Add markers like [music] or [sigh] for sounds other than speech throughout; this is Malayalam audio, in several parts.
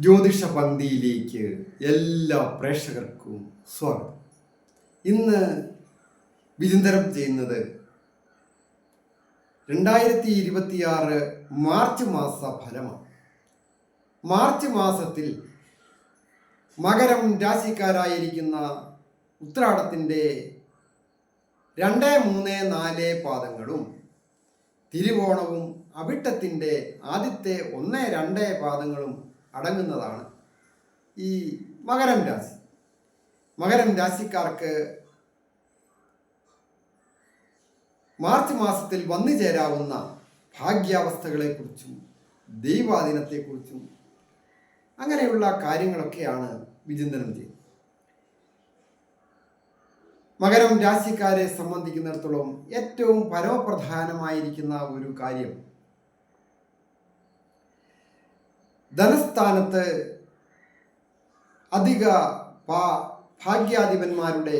ജ്യോതിഷ പന്തിയിലേക്ക് എല്ലാ പ്രേക്ഷകർക്കും സ്വാഗതം. ഇന്ന് വിചിന്തനം ചെയ്യുന്നത് രണ്ടായിരത്തി ഇരുപത്തിയാറ് മാർച്ച് മാസ ഫലമാണ്. മാർച്ച് മാസത്തിൽ മകരം രാശിക്കാരായിരിക്കുന്ന ഉത്രാടത്തിന്റെ രണ്ട് മൂന്ന് നാല് പാദങ്ങളും തിരുവോണവും അവിട്ടത്തിന്റെ ആദ്യത്തെ ഒന്ന് രണ്ട് പാദങ്ങളും അടങ്ങുന്നതാണ്. ഈ മകരം രാശി. മകരം രാശിക്കാർക്ക് മാർച്ച് മാസത്തിൽ വന്നു ചേരാവുന്ന ഭാഗ്യാവസ്ഥകളെക്കുറിച്ചും ദൈവാധീനത്തെക്കുറിച്ചും അങ്ങനെയുള്ള കാര്യങ്ങളൊക്കെയാണ് വിചിന്തനം ചെയ്യുന്നത്. മകരം രാശിക്കാരെ സംബന്ധിക്കുന്നിടത്തോളം ഏറ്റവും പരമപ്രധാനമായിരിക്കുന്ന ഒരു കാര്യം ധനസ്ഥാനത്ത് അധിക പാ ഭാഗ്യാധിപന്മാരുടെ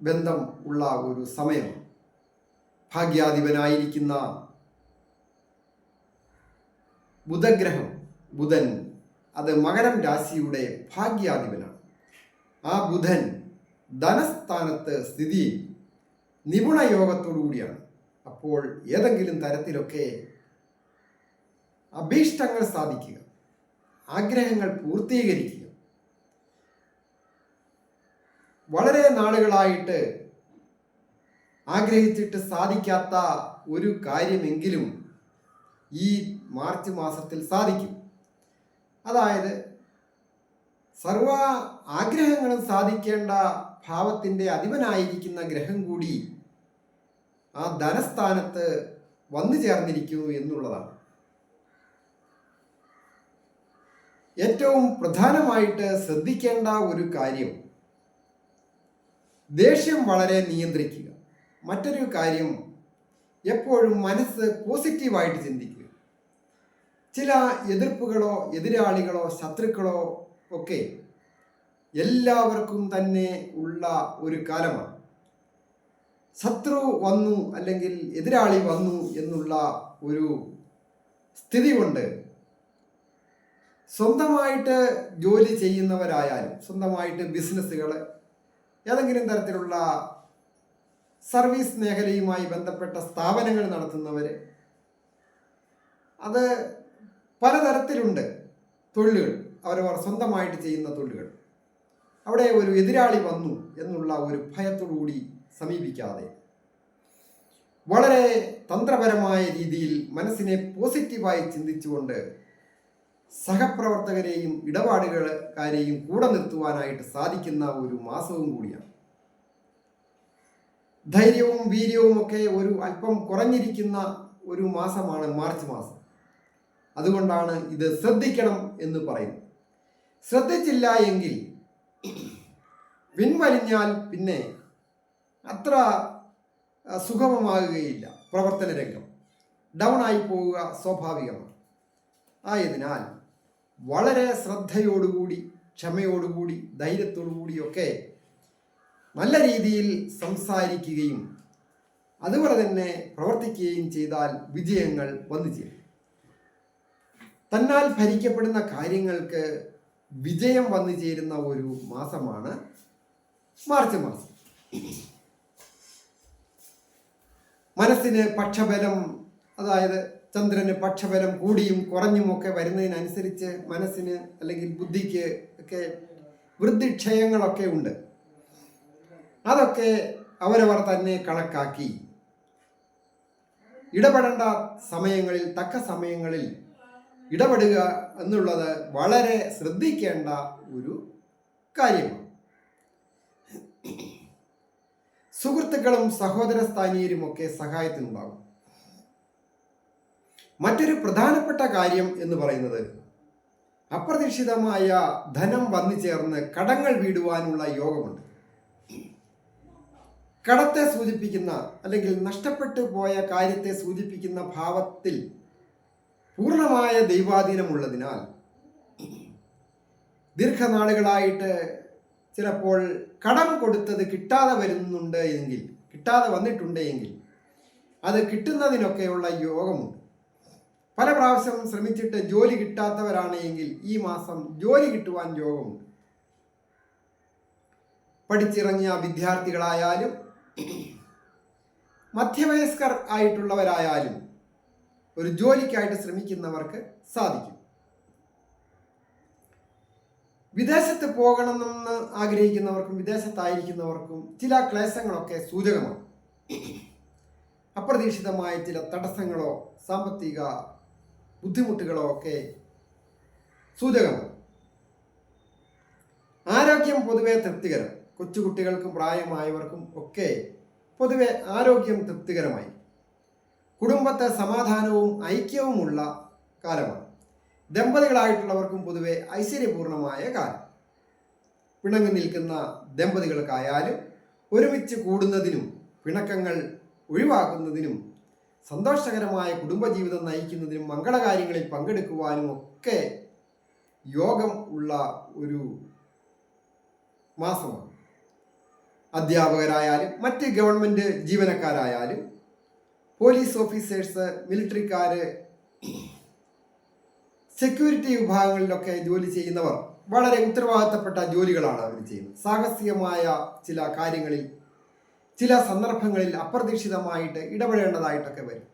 ബന്ധം ഉള്ള ഒരു സമയം. ഭാഗ്യാധിപനായിരിക്കുന്ന ബുധഗ്രഹം ബുധൻ അത് മകരം രാശിയുടെ ഭാഗ്യാധിപനാണ്. ആ ബുധൻ ധനസ്ഥാനത്ത് സ്ഥിതി നിപുണയോഗത്തോടുകൂടിയാണ് നിപുണ യോഗത്തോടു കൂടിയാണ്. അപ്പോൾ ഏതെങ്കിലും തരത്തിലൊക്കെ അഭീഷ്ടങ്ങൾ സാധിക്കുക. ആഗ്രഹങ്ങൾ പൂർത്തീകരിക്കുക. വളരെ നാളുകളായിട്ട് ആഗ്രഹിച്ചിട്ട് സാധിക്കാത്ത ഒരു കാര്യമെങ്കിലും ഈ മാർച്ച് മാസത്തിൽ സാധിക്കും. അതായത് സർവ ആഗ്രഹങ്ങളും സാധിക്കേണ്ട ഭാവത്തിന്റെ അധിപനായിരിക്കുന്ന ഗ്രഹം കൂടി ആ ധനസ്ഥാനത്ത് വന്നു ചേർന്നിരിക്കുന്നു എന്നുള്ളതാണ്. ഏറ്റവും പ്രധാനമായിട്ട് ശ്രദ്ധിക്കേണ്ട ഒരു കാര്യം ദേഷ്യം വളരെ നിയന്ത്രിക്കുക. മറ്റൊരു കാര്യം എപ്പോഴും മനസ്സ് പോസിറ്റീവായിട്ട് ചിന്തിക്കുക. ചില എതിർപ്പുകളോ എതിരാളികളോ ശത്രുക്കളോ ഒക്കെ എല്ലാവർക്കും തന്നെ ഉള്ള ഒരു കാലമാണ്. ശത്രു വന്നു അല്ലെങ്കിൽ എതിരാളി വന്നു എന്നുള്ള ഒരു സ്ഥിതി കൊണ്ട് സ്വന്തമായിട്ട് ജോലി ചെയ്യുന്നവരായാലും സ്വന്തമായിട്ട് ബിസിനസ്സുകൾ ഏതെങ്കിലും തരത്തിലുള്ള സർവീസ് മേഖലയുമായി ബന്ധപ്പെട്ട സ്ഥാപനങ്ങൾ നടത്തുന്നവർ അത് പലതരത്തിലുണ്ട് തൊഴിലുകൾ. അവരവർ സ്വന്തമായിട്ട് ചെയ്യുന്ന തൊഴിലുകൾ. അവിടെ ഒരു എതിരാളി വന്നു എന്നുള്ള ഒരു ഭയത്തോടുകൂടി സമീപിക്കാതെ വളരെ തന്ത്രപരമായ രീതിയിൽ മനസ്സിനെ പോസിറ്റീവായി ചിന്തിച്ചുകൊണ്ട് സഹപ്രവർത്തകരെയും ഇടപാടുകാരെയും കൂടെ നിർത്തുവാനായിട്ട് സാധിക്കുന്ന ഒരു മാസവും കൂടിയാണ്. ധൈര്യവും വീര്യവും ഒക്കെ ഒരു അല്പം കുറഞ്ഞിരിക്കുന്ന ഒരു മാസമാണ് മാർച്ച് മാസം. അതുകൊണ്ടാണ് ഇത് ശ്രദ്ധിക്കണം എന്ന് പറയുന്നത്. ശ്രദ്ധിച്ചില്ല എങ്കിൽ പിൻവലിഞ്ഞാൽ പിന്നെ അത്ര സുഗമമാകുകയില്ല പ്രവർത്തന രംഗം. ഡൗൺ ആയി പോവുക സ്വാഭാവികമാണ്. ആയതിനാൽ വളരെ ശ്രദ്ധയോടുകൂടി ക്ഷമയോടുകൂടി ധൈര്യത്തോടുകൂടിയൊക്കെ നല്ല രീതിയിൽ സംസാരിക്കുകയും അതുപോലെ തന്നെ പ്രവർത്തിക്കുകയും ചെയ്താൽ വിജയങ്ങൾ വന്നു ചേരും. തന്നാൽ ഭരിക്കപ്പെടുന്ന കാര്യങ്ങൾക്ക് വിജയം വന്നു ചേരുന്ന ഒരു മാസമാണ് മാർച്ച് മാസം. മനസ്സിന് പക്ഷബലം അതായത് ചന്ദ്രന് പക്ഷബലം കൂടിയും കുറഞ്ഞുമൊക്കെ വരുന്നതിനനുസരിച്ച് മനസ്സിന് അല്ലെങ്കിൽ ബുദ്ധിക്ക് ഒക്കെ വൃദ്ധിക്ഷയങ്ങളൊക്കെ ഉണ്ട്. അതൊക്കെ അവരവർ തന്നെ കണക്കാക്കി. ഇടപെടേണ്ട സമയങ്ങളിൽ തക്ക സമയങ്ങളിൽ ഇടപെടുക എന്നുള്ളത് വളരെ ശ്രദ്ധിക്കേണ്ട ഒരു കാര്യമാണ്. സുഹൃത്തുക്കളും സഹോദര സ്ഥാനീയരും ഒക്കെ സഹായത്തിനുണ്ടാകും. മറ്റൊരു പ്രധാനപ്പെട്ട കാര്യം എന്ന് പറയുന്നത് അപ്രതീക്ഷിതമായ ധനം വന്നു ചേർന്ന് കടങ്ങൾ വീടുവാനുള്ള യോഗമുണ്ട്. കടത്തെ സൂചിപ്പിക്കുന്ന അല്ലെങ്കിൽ നഷ്ടപ്പെട്ടു പോയ കാര്യത്തെ സൂചിപ്പിക്കുന്ന ഭാവത്തിൽ പൂർണമായ ദൈവാധീനമുള്ളതിനാൽ ദീർഘനാളുകളായിട്ട് ചിലപ്പോൾ കടം കൊടുത്തത് കിട്ടാതെ വരുന്നുണ്ട് എങ്കിൽ കിട്ടാതെ വന്നിട്ടുണ്ട് എങ്കിൽ അത് കിട്ടുന്നതിനൊക്കെയുള്ള യോഗമുണ്ട്. പല പ്രാവശ്യം ശ്രമിച്ചിട്ട് ജോലി കിട്ടാത്തവരാണെങ്കിൽ ഈ മാസം ജോലി കിട്ടുവാൻ യോഗമുണ്ട് പഠിച്ചിറങ്ങിയ വിദ്യാർത്ഥികളായാലും മധ്യവയസ്കർ ആയിട്ടുള്ളവരായാലും ഒരു ജോലിക്കായിട്ട് ശ്രമിക്കുന്നവർക്ക് സാധിക്കും. വിദേശത്ത് പോകണമെന്ന് ആഗ്രഹിക്കുന്നവർക്കും വിദേശത്തായിരിക്കുന്നവർക്കും ചില ക്ലേശങ്ങളൊക്കെ സൂചകമാണ്. അപ്രതീക്ഷിതമായ ചില തടസ്സങ്ങളോ സാമ്പത്തിക ബുദ്ധിമുട്ടുകളോ ഒക്കെ സൂചകമാണ് ആരോഗ്യം പൊതുവെ തൃപ്തികരം. കൊച്ചുകുട്ടികൾക്കും പ്രായമായവർക്കും ഒക്കെ പൊതുവെ ആരോഗ്യം തൃപ്തികരമായി. കുടുംബത്തെ സമാധാനവും ഐക്യവുമുള്ള കാലമാണ്. ദമ്പതികളായിട്ടുള്ളവർക്കും പൊതുവെ ഐശ്വര്യപൂർണമായ കാലം. പിണങ്ങി നിൽക്കുന്ന ദമ്പതികൾക്കായാലും ഒരുമിച്ച് കൂടുന്നതിനും പിണക്കങ്ങൾ ഒഴിവാക്കുന്നതിനും സന്തോഷകരമായ കുടുംബജീവിതം നയിക്കുന്നതിനും മംഗളകാര്യങ്ങളിൽ പങ്കെടുക്കുവാനും ഒക്കെ യോഗം ഉള്ള ഒരു മാസമാണ്. അധ്യാപകരായാലും മറ്റ് ഗവൺമെന്റ് ജീവനക്കാരായാലും പോലീസ് ഓഫീസേഴ്സ് മിലിറ്ററിക്കാർ സെക്യൂരിറ്റി വിഭാഗങ്ങളിലൊക്കെ ജോലി ചെയ്യുന്നവർ വളരെ ഉത്തരവാദിത്തപ്പെട്ട ജോലികളാണ് അവർ ചെയ്യുന്നത്. സാഹസികമായ ചില കാര്യങ്ങളിൽ ചില സന്ദർഭങ്ങളിൽ അപ്രതീക്ഷിതമായിട്ട് ഇടപെടേണ്ടതായിട്ടൊക്കെ വരും.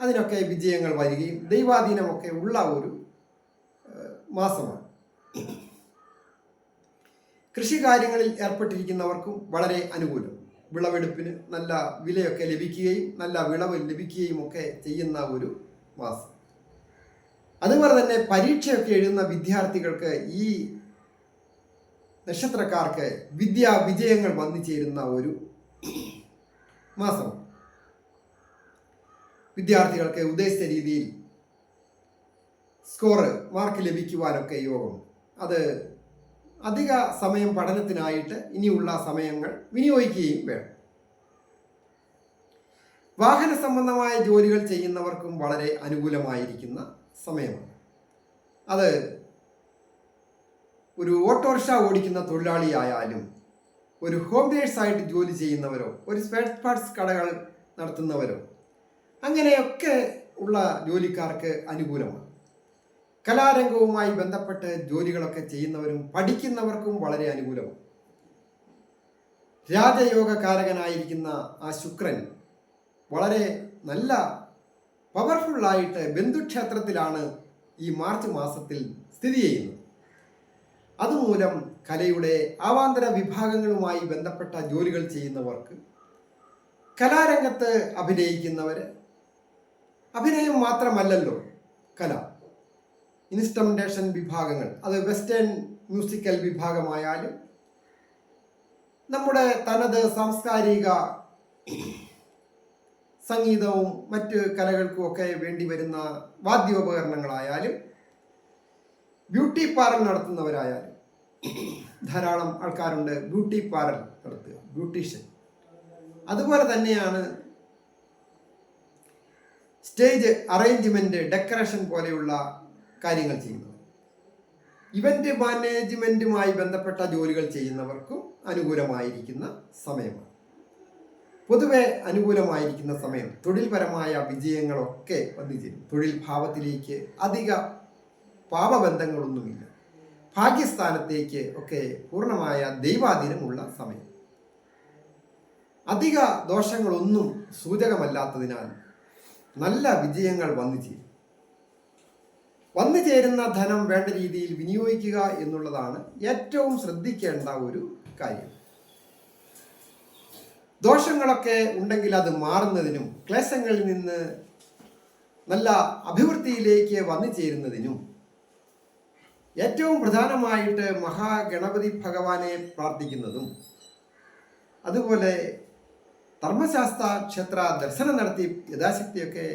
അതിനൊക്കെ വിജയങ്ങൾ വരികയും ദൈവാധീനമൊക്കെ ഉള്ള ഒരു മാസമാണ്. കൃഷി കാര്യങ്ങളിൽ ഏർപ്പെട്ടിരിക്കുന്നവർക്കും വളരെ അനുകൂലം. വിളവെടുപ്പിന് നല്ല വിലയൊക്കെ ലഭിക്കുകയും നല്ല വിളവ് ലഭിക്കുകയും ഒക്കെ ചെയ്യുന്ന ഒരു മാസം. അതുപോലെ തന്നെ പരീക്ഷയൊക്കെ എഴുതുന്ന വിദ്യാർത്ഥികൾക്ക് ഈ നക്ഷത്രക്കാർക്ക് വിദ്യാ വിജയങ്ങൾ വന്നു ചേരുന്ന ഒരു [clears throat] മാസം. വിദ്യാർത്ഥികൾക്ക് ഉദ്ദേശിച്ച രീതിയിൽ സ്കോറ് മാർക്ക് ലഭിക്കുവാനൊക്കെ യോഗം. അത് അധിക സമയം പഠനത്തിനായിട്ട് ഇനിയുള്ള സമയങ്ങൾ വിനിയോഗിക്കുകയും വേണം. വാഹന സംബന്ധമായ ജോലികൾ ചെയ്യുന്നവർക്കും വളരെ അനുകൂലമായിരിക്കുന്ന സമയമാണ്. അത് ഒരു ഓട്ടോറിക്ഷ ഓടിക്കുന്ന തൊഴിലാളിയായാലും ഒരു ഹോം ഡേഴ്സ് ആയിട്ട് ജോലി ചെയ്യുന്നവരോ ഒരു സ്പെയർ പാർട്സ് കടകൾ നടത്തുന്നവരോ അങ്ങനെയൊക്കെ ഉള്ള ജോലിക്കാർക്ക് അനുകൂലമാണ്. കലാരംഗവുമായി ബന്ധപ്പെട്ട് ജോലികളൊക്കെ ചെയ്യുന്നവരും പഠിക്കുന്നവർക്കും വളരെ അനുകൂലമാണ്. രാജയോഗകാരകനായിരിക്കുന്ന ആ ശുക്രൻ വളരെ നല്ല പവർഫുള്ളായിട്ട് ബന്ധുക്ഷേത്രത്തിലാണ് ഈ മാർച്ച് മാസത്തിൽ സ്ഥിതി ചെയ്യുന്നത്. അതുമൂലം കലയുടെ ആവാന്തര വിഭാഗങ്ങളുമായി ബന്ധപ്പെട്ട ജോലികൾ ചെയ്യുന്നവർക്ക് കലാരംഗത്ത് അഭിനയിക്കുന്നവര് അഭിനയം മാത്രമല്ലല്ലോ കല ഇൻസ്ട്രുമെന്റേഷൻ വിഭാഗങ്ങൾ അത് വെസ്റ്റേൺ മ്യൂസിക്കൽ വിഭാഗമായാലും നമ്മുടെ തനത് സാംസ്കാരിക സംഗീതവും മറ്റ് കലകൾക്കുമൊക്കെ വേണ്ടി വരുന്ന വാദ്യോപകരണങ്ങളായാലും ബ്യൂട്ടി പാർലർ നടത്തുന്നവരായാലും ധാരാളം ആൾക്കാരുണ്ട്. ബ്യൂട്ടി പാർലർ നടത്തുക. ബ്യൂട്ടീഷ്യൻ. അതുപോലെ തന്നെയാണ് സ്റ്റേജ് അറേഞ്ച്മെന്റ് ഡെക്കറേഷൻ പോലെയുള്ള കാര്യങ്ങൾ ചെയ്യുന്നത്. ഇവന്റ് മാനേജ്മെന്റുമായി ബന്ധപ്പെട്ട ജോലികൾ ചെയ്യുന്നവർക്കും അനുകൂലമായിരിക്കുന്ന സമയമാണ്. പൊതുവെ അനുകൂലമായിരിക്കുന്ന സമയം തൊഴിൽപരമായ വിജയങ്ങളൊക്കെ വന്നു ചേരും. തൊഴിൽ ഭാവത്തിലേക്ക് അധിക പാപബന്ധങ്ങളൊന്നുമില്ല. ഭാഗ്യസ്ഥാനത്തേക്ക് ഒക്കെ പൂർണമായ ദൈവാധീനമുള്ള സമയം. അധിക ദോഷങ്ങളൊന്നും സൂചകമല്ലാത്തതിനാൽ നല്ല വിജയങ്ങൾ വന്നു ചേരും. വന്നു ചേരുന്ന ധനം വേണ്ട രീതിയിൽ വിനിയോഗിക്കുക എന്നുള്ളതാണ് ഏറ്റവും ശ്രദ്ധിക്കേണ്ട ഒരു കാര്യം. ദോഷങ്ങളൊക്കെ ഉണ്ടെങ്കിൽ അത് മാറുന്നതിനും ക്ലേശങ്ങളിൽ നിന്ന് നല്ല അഭിവൃദ്ധിയിലേക്ക് വന്നു ചേരുന്നതിനും ഏറ്റവും പ്രധാനമായിട്ട് മഹാഗണപതി ഭഗവാനെ പ്രാർത്ഥിക്കുന്നതും അതുപോലെ ധർമ്മശാസ്ത്ര ക്ഷേത്ര ദർശനം നടത്തി യഥാശക്തിയൊക്കെ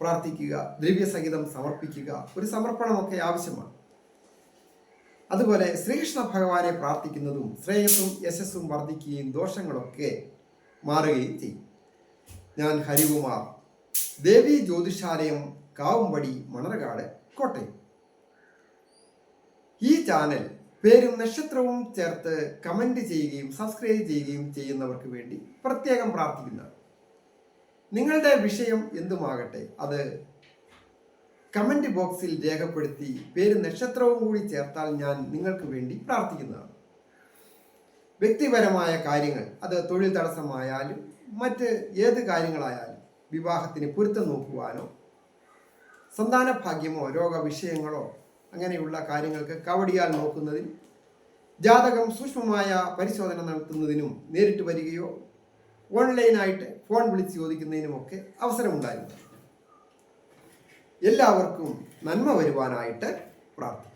പ്രാർത്ഥിക്കുക ദ്രവ്യസഹിതം സമർപ്പിക്കുക ഒരു സമർപ്പണമൊക്കെ ആവശ്യമാണ്. അതുപോലെ ശ്രീകൃഷ്ണ ഭഗവാനെ പ്രാർത്ഥിക്കുന്നതും ശ്രേയസ്സും യശസ്സും വർദ്ധിക്കുകയും ദോഷങ്ങളൊക്കെ മാറുകയും ചെയ്യും. ഞാൻ ഹരികുമാർ ദേവി ജ്യോതിഷാലയം കാവുംപടി മണർകാട് കോട്ടയം. ഈ ചാനൽ പേരും നക്ഷത്രവും ചേർത്ത് കമന്റ് ചെയ്യുകയും സബ്സ്ക്രൈബ് ചെയ്യുകയും ചെയ്യുന്നവർക്ക് വേണ്ടി പ്രത്യേകം പ്രാർത്ഥിക്കുന്നു. നിങ്ങളുടെ വിഷയം എന്തുമാകട്ടെ? അത് കമന്റ് ബോക്സിൽ രേഖപ്പെടുത്തി പേരും നക്ഷത്രവും കൂടി ചേർത്താൽ ഞാൻ നിങ്ങൾക്ക് വേണ്ടി പ്രാർത്ഥിക്കുന്നതാണ് വ്യക്തിപരമായ കാര്യങ്ങൾ അത് തൊഴിൽ തടസ്സമായാലും മറ്റ് ഏത് കാര്യങ്ങളായാലും വിവാഹത്തിന് പൊരുത്തം നോക്കുവാനോ സന്താന ഭാഗ്യമോ രോഗവിഷയങ്ങളോ അങ്ങനെയുള്ള കാര്യങ്ങൾക്ക് കവടിയാൽ നോക്കുന്നതിനും ജാതകം സൂക്ഷ്മമായ പരിശോധന നടത്തുന്നതിനും നേരിട്ട് വരികയോ ഓൺലൈനായിട്ട് ഫോൺ വിളിച്ച് ചോദിക്കുന്നതിനുമൊക്കെ അവസരമുണ്ടായിരുന്നു. എല്ലാവർക്കും നന്മ വരുവാനായിട്ട് പ്രാർത്ഥിക്കും